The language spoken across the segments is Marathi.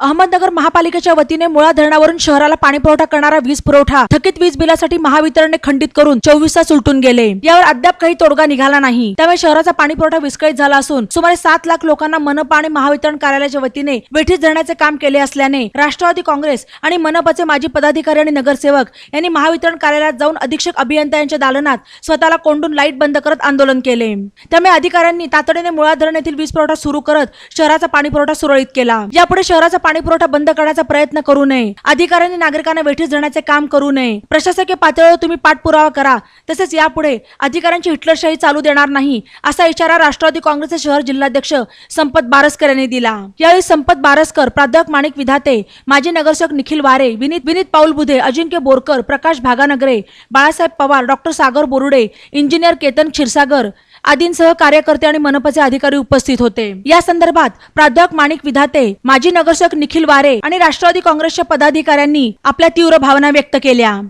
अहमदनगर महापालिकेच्या वतीने मुळा धरणावरून शहराला पाणी पुरवठा करणारा वीज पुरवठा थकीत वीज बिलासाठी महावितरणने खंडित करून चोवीस तास उलटून गेले. यावर अद्याप काही तोडगा निघाला नाही. त्यामुळे शहराचा पाणी पुरवठा विस्कळीत झाला असून सुमारे सात लाख लोकांना मनपा आणि महावितरण कार्यालयाच्या वतीने वेठीस धरण्याचे काम केले असल्याने राष्ट्रवादी काँग्रेस आणि मनपाचे माजी पदाधिकारी आणि नगरसेवक यांनी महावितरण कार्यालयात जाऊन अधीक्षक अभियंता यांच्या दालनात स्वतःला कोंडून लाइट बंद करत आंदोलन केले. त्यामुळे अधिकाऱ्यांनी तातडीने मुळा धरण येथील वीज पुरवठा सुरू करत शहराचा पाणी पुरवठा सुरळीत केला. यापुढे शहराचा पाणी पुरवठा बंद करण्याचा प्रयत्न करू नये. अधिकाऱ्यांनी नागरिकांना वेठीस धरण्याचे काम करू नये. प्रशासकीय पातळीवर तुम्ही पाठपुरावा करा. तसेच यापुढे अधिकाऱ्यांची हिटलरशाही चालू देणार नाही असा इशारा राष्ट्रवादी काँग्रेसचे शहर जिल्हाध्यक्ष संपत बारसकर यांनी दिला. यावेळी संपत बारसकर प्राध्यापक माणिक विधाते माजी नगरसेवक निखिल वारे Vineet Vineet Paul Budhe Ajinkya Borkar Prakash Bhaganagare Balasaheb Pawar doctor Sagar Borude engineer Ketan Kshirsagar आदींसह कार्यकर्ते आणि मनपाचे अधिकारी उपस्थित होते. या संदर्भात प्राध्यापक माणिक विधाते माजी नगरसेवक निखिल वारे आणि राष्ट्रवादी काँग्रेसच्या पदाधिकाऱ्यांनी आपल्या तीव्र भावना व्यक्त केल्या.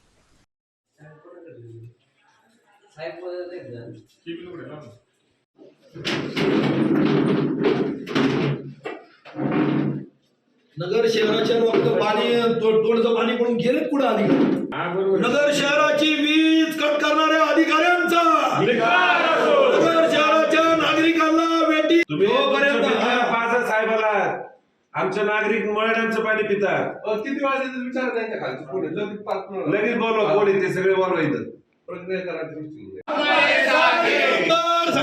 नगर शहराच्या फक्त पाणी तोडचं पाणी पडून गेले कुठं अधिकारी? नगर शहराची वीज कट करणाऱ्या अधिकाऱ्यांचा आमच्या नागरिक मळण्याचं पाणी पितात. अ, किती वाजता विचार त्यांच्या खालची पुढे. लगेच पाच मिनिटं. लगेच बोलवा कोण ते सगळे बोलवा इथं. प्रक्रिया करायची गोष्टी.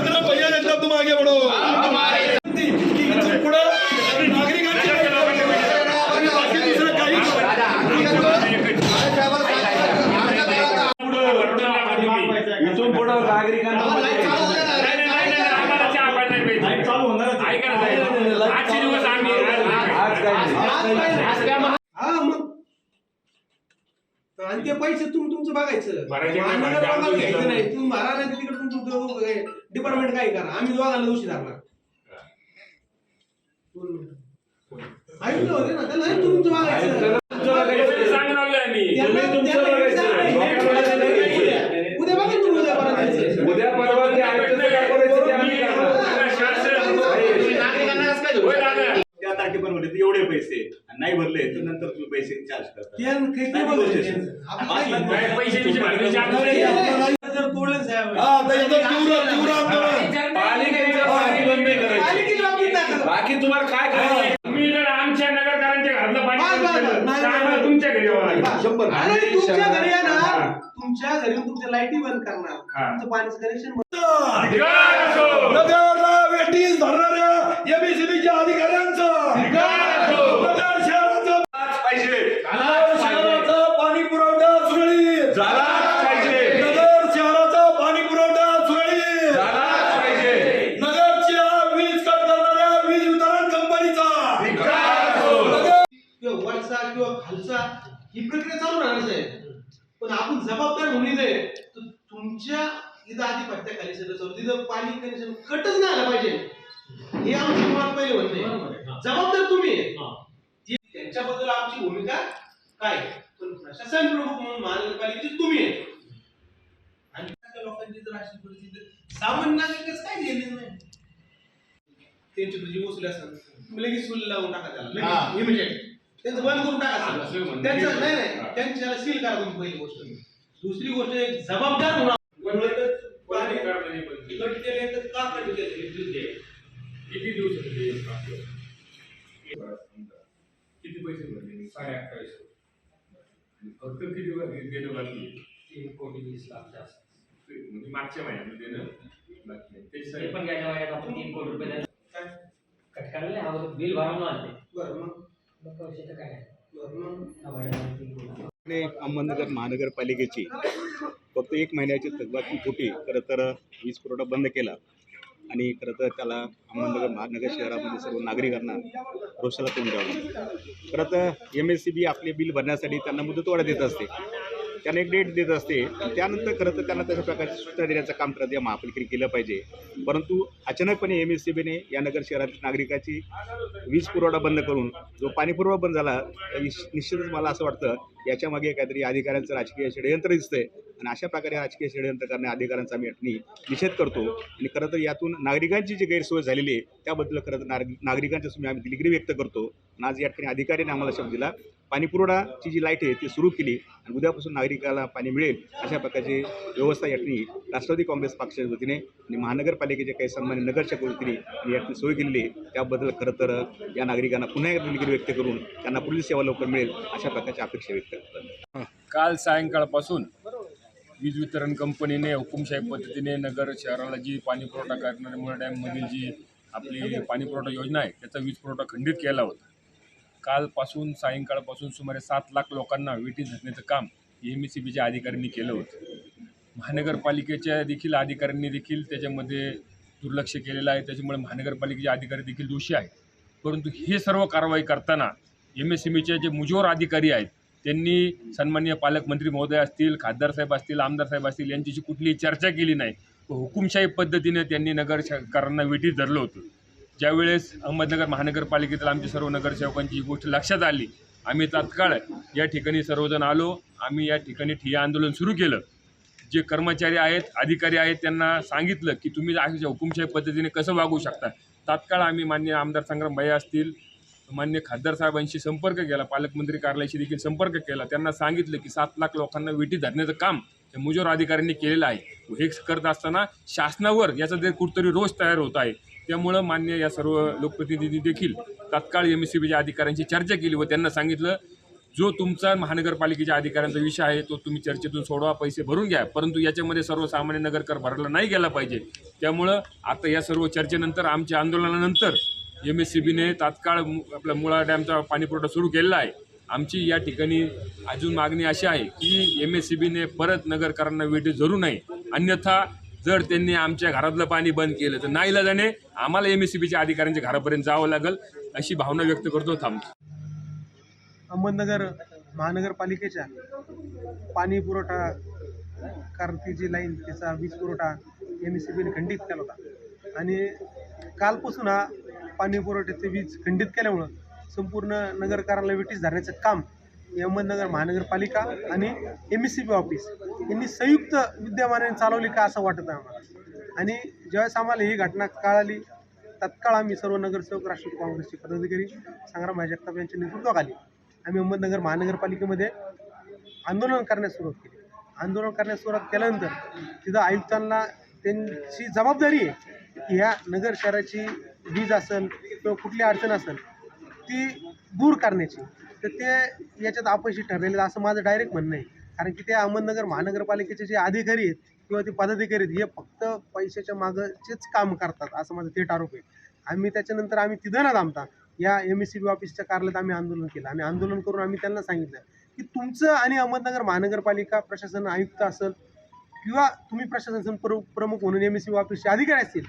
तर भैया एकदम तुम आगे बढ़ो की इथून पुढं नागरिकांची बाकी दुसरं काही इथून पुढं नागरिकांना आज काय नाही. हा मग. आणि ते पैसे तुम्ही तुमचं बघायचं. नाही, घ्यायचं तुम्ही तिकडे तुमचं डिपार्टमेंट काय करा? आम्ही दोघांना दोषी धरणार. ऐकलं होते ना त्याला तुमचं बघायचं. त्यांना- तुमचं त्यांना बघायचं. उद्या- उद्या बघा तुम्ही उद्या बरं जायचं. उद्या परवा ते आयुक्ताचं काय करायचं ते आम्ही करणार. त्या तारखेपर्यंत भरले तर एवढे पैसे आणि नाही भरले तर नंतर तुम्ही पैसे चार्ज करता. जर तोडलं साहेब हा बंद. बाकी तुम्हाला काय करायचं? मी जर आमच्या नगरकरांच्या घरातलं पाणी बंद. तुमच्या घरी. शंभर. तुमच्या घरी येणार हा. तुमच्या घरी तुमच्या लाईटी बंद करणार. तुमचं पाण्याचं कनेक्शन वेटीस धरणाऱ्या एबीसीबीच्या अधिकाऱ्यांचा. पाहिजे. शहराचा पाणी पुरवठा सुरळीत. झालाच पाहिजे. नगर शहराचा पाणी पुरवठा सुरळीत. झालाच पाहिजे. नगरच्या वीज कट करणाऱ्या वीज वितरण कंपनीचा. धिक्कार असो. नगर किंवा वरचा किंवा खालचा ही प्रक्रिया चालू राहणार आहे पण आपण जबाबदार म्हणून इथे तर तुमच्या इथं आधिपत्याखाली सगळं चालू तिथं पाणी कनेक्शन कटच नाही आलं पाहिजे. हे आमचं मुळात पहिले म्हणते जबाबदार तुम्ही. आहे. त्यांच्याबद्दल आमची भूमिका काय पण प्रशासन प्रमुख म्हणून महानगरपालिकेचे तुम्ही आहे आणि त्या लोकांची जर अशी परिस्थिती सामान्य नागरिकच काय गेले नाही? त्यांची तुझी लगेच लावून टाका त्याला. त्यांचं बंद करून टाका. त्यांचं नाही हा. नाही त्यांच्याला सील करा तुम्ही पहिली गोष्ट. दुसरी गोष्ट एक जबाबदार म्हणून. कट केले तर का कट केले किती दिवस पैसे भरले साडे अठ्ठावीस आणि फक्त किती वर- देणं बाकी आहे? तीन कोटी वीस लाख जास्त. ते म्हणजे मागच्या महिन्यात देणं बाकी आहे. ते ते सगळे पण गेल्या महिन्यात आपण तीन कोटी रुपये काय? कट करायला अगोदर बिल भरावं आणते बरं मग? मग पैसे तर काय? नाही बरं मग? या महिन्यात तीन कोटी. आणि अहमदनगर महानगरपालिकेची फक्त एक महिन्याची थकबाकी फुटी खरं तर वीज पुरवठा बंद केला. आणि खरं तर त्याला अहमदनगर महानगर शहरामध्ये सर्व नागरिकांना रोषाला तोंड द्यावं लागतं. खरं तर एम एस सी बी आपले बिल भरण्यासाठी त्यांना मुदतवाढ देत असते. त्यांना एक डेट देत असते. त्यानंतर खरं तर त्यांना तशा प्रकारची सूचना देण्याचं काम करत या महापालिकेने केलं पाहिजे. परंतु अचानकपणे एम एस सी बीने या नगर शहरातील नागरिकाची वीज पुरवठा बंद करून जो पाणीपुरवठा बंद झाला तर निश्चितच मला असं वाटतं याच्यामागे काहीतरी अधिकाऱ्यांचं राजकीय षडयंत्र दिसतंय. आणि अशा प्रकारे राजकीय षडयंत्र करण्या अधिकाऱ्यांचा आम्ही या निषेध करतो. आणि खरं तर यातून नागरिकांची जी गैरसोय झालेली आहे त्याबद्दल खरं तर नागरिकांच्या समोर आम्ही दिलगिरी व्यक्त करतो. आणि आज या ठिकाणी अधिकाऱ्यांनी आम्हाला शब्द दिला पाणीपुरवठाची जी लाइट आहे ती सुरू केली आणि उद्यापासून नागरिकाला पाणी मिळेल अशा प्रकारची व्यवस्था या ठिकाणी राष्ट्रवादी काँग्रेस पक्षाच्या वतीने आणि महानगरपालिकेचे काही सन्मान्य नगरच्या वतीने या ठिकाणी सोय केलेली आहे. त्याबद्दल खरं तर या नागरिकांना पुन्हा एकदा दिलगिरी व्यक्त करून त्यांना पुढील सेवा लवकर मिळेल अशा प्रकारची अपेक्षा व्यक्त करतात काल सायंकाळपासून वीज वितरण कंपनीने हुकुमशाही पद्धतीने नगर शहराला जी पाणी पुरवठा करणारी मुळ डॅममधील जी आपली पाणी पुरवठा योजना आहे त्याचा वीज पुरवठा खंडित केला होता. कालपासून सायंकाळपासून सुमारे सात लाख लोकांना विटी धरण्याचं काम एम एस सी बीच्या अधिकाऱ्यांनी केलं होतं. महानगरपालिकेच्या देखील अधिकाऱ्यांनी देखील त्याच्यामध्ये दुर्लक्ष केलेलं आहे. त्याच्यामुळे महानगरपालिकेचे अधिकारी देखील दोषी आहेत. परंतु हे सर्व कारवाई करताना एम एस एम चे जे मुजोर अधिकारी आहेत त्यांनी सन्माननीय पालकमंत्री महोदय असतील खासदार साहेब असतील आमदार साहेब असतील यांच्याशी कुठलीही चर्चा केली नाही. हुकुमशाही पद्धतीने त्यांनी नगरकरांना विटीत धरलं होतं. ज्यावेळेस अहमदनगर महानगरपालिकेतील आमच्या सर्व नगरसेवकांची ही गोष्ट लक्षात आली आम्ही तात्काळ या ठिकाणी सर्वजण आलो आम्ही या ठिकाणी ठिय्या आंदोलन सुरू केलं. जे कर्मचारी आहेत अधिकारी आहेत त्यांना सांगितलं की तुम्ही अशा हुकुमशाही पद्धतीने कसं वागू शकता? तात्काळ आम्ही मान्य आमदार संग्राम भैया असतील मान्य खासदार साहेबांशी संपर्क केला पालकमंत्री कार्यालयाशी देखील संपर्क केला. त्यांना सांगितलं की सात लाख लोकांना विटी धरण्याचं काम हे मुजोर अधिकाऱ्यांनी केलेलं आहे. हे करत असताना शासनावर याचा जे कुठतरी रोष तयार होत आहे त्यामुळं मान्य या सर्व लोकप्रतिनिधी देखील तात्काळ एम एस सी बीच्या अधिकाऱ्यांशी चर्चा केली व त्यांना सांगितलं जो तुमचा महानगरपालिकेच्या अधिकाऱ्यांचा विषय आहे तो तुम्ही चर्चेतून सोडवा पैसे भरून घ्या. परंतु याच्यामध्ये सर्वसामान्य नगरकर भरला नाही गेला पाहिजे. त्यामुळं आता या सर्व चर्चेनंतर आमच्या आंदोलनानंतर एम एस सी बीने तात्काळ मु- आपला मुळा डॅमचा पाणीपुरवठा सुरू केलेला आहे. आमची या ठिकाणी अजून मागणी अशी आहे की एम एस सी बीने परत नगरकरांना वेटी धरू नये. अन्यथा जर त्यांनी आमच्या घरातलं पाणी बंद केलं तर नाही जाणे. आम्हाला एम एस सी बीच्या अधिकाऱ्यांच्या घरापर्यंत जावं लागेल अशी भावना व्यक्त करतो थांबतो अहमदनगर महानगरपालिकेच्या पाणी पुरवठा करती जी लाईन त्याचा वीज पुरवठा एम एस सी बीने खंडित केला होता. आणि कालपासून हा पाणी पुरवठ्याचे वीज खंडित केल्यामुळं संपूर्ण नगरकारांना विटीस धरण्याचं काम अहमदनगर महानगरपालिका आणि M S C B office यांनी संयुक्त विद्यमानाने चालवली का असं वाटत आहे आम्हाला. आणि ज्यावेळेस आम्हाला ही घटना कळाली तत्काळ आम्ही सर्व नगरसेवक राष्ट्रवादी काँग्रेसचे पदाधिकारी संग्राम भाई जगताप यांच्या नेतृत्वाखाली आम्ही अहमदनगर महानगरपालिकेमध्ये आंदोलन करण्यास सुरुवात केली. आंदोलन करण्यास सुरुवात केल्यानंतर तिथं आयुक्तांना त्यांची जबाबदारी आहे की ह्या नगर शहराची वीज असेल किंवा कुठली अडचण असेल ती दूर करण्याची. तर ते याच्यात अपयशी ठरलेले असं माझं डायरेक्ट म्हणणं आहे. कारण की ते अहमदनगर महानगरपालिकेचे जे अधिकारी आहेत किंवा ते पदाधिकारी आहेत हे फक्त पैशाच्या मागचेच काम करतात असं माझं थेट आरोप आहे. आम्ही त्याच्यानंतर आम्ही तिथं ना थांबता या एम एस सी बी ऑफिसच्या कार्यालयात आम्ही आंदोलन केलं. आणि आंदोलन करून आम्ही त्यांना सांगितलं की तुमचं आणि अहमदनगर महानगरपालिका प्रशासन आयुक्त असेल किंवा तुम्ही प्रशासन प्र प्रमुख म्हणून एम एस सी बी ऑफिसचे अधिकारी असतील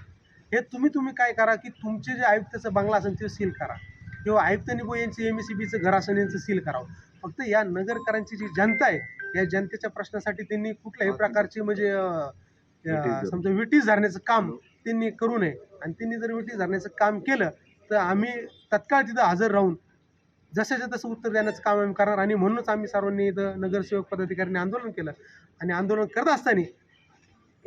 हे तुम्ही तुम्ही काय करा की तुमचे जे आयुक्ताचं बंगला असेल ते सील करा. किंवा आयुक्त निगो यांचं एम एस सी बीचं घर असेल यांचं सील करावं. फक्त या नगरकरांची जी जनता आहे या जनतेच्या प्रश्नासाठी त्यांनी कुठल्याही प्रकारची म्हणजे समजा विटीस धरण्याचं काम त्यांनी करू नये. आणि त्यांनी जर विटीस धरण्याचं काम केलं तर आम्ही तत्काळ तिथं हजर राहून जशाच्या तसं उत्तर देण्याचं काम आम्ही करणार. आणि म्हणूनच आम्ही सर्वांनी इथं नगरसेवक पदाधिकाऱ्यांनी आंदोलन केलं. आणि आंदोलन करत असताना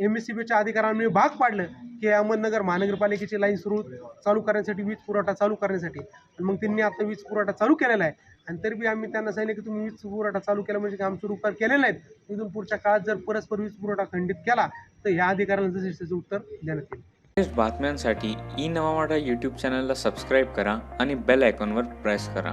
एम एस सी बीच्या अधिकाऱ्यांनी भाग पाडलं की अहमदनगर महानगरपालिकेची लाईन सुरू चालू करण्यासाठी वीज पुरवठा चालू करण्यासाठी. मग त्यांनी आता वीज पुरवठा चालू केलेला आहे. आणि तरी बी आम्ही त्यांना सांगितलं की तुम्ही वीज पुरवठा चालू केला म्हणजे काम सुरू केलेलं आहे इथून पुढच्या काळात जर परस्पर वीज पुरवठा खंडित केला तर ह्या अधिकाऱ्यांना जसे त्याचं उत्तर देण्यात येईल. लेटेस्ट बातम्यांसाठी ई नवा यूट्यूब चॅनलला सबस्क्राईब करा आणि बेल आयकॉनवर प्रेस करा.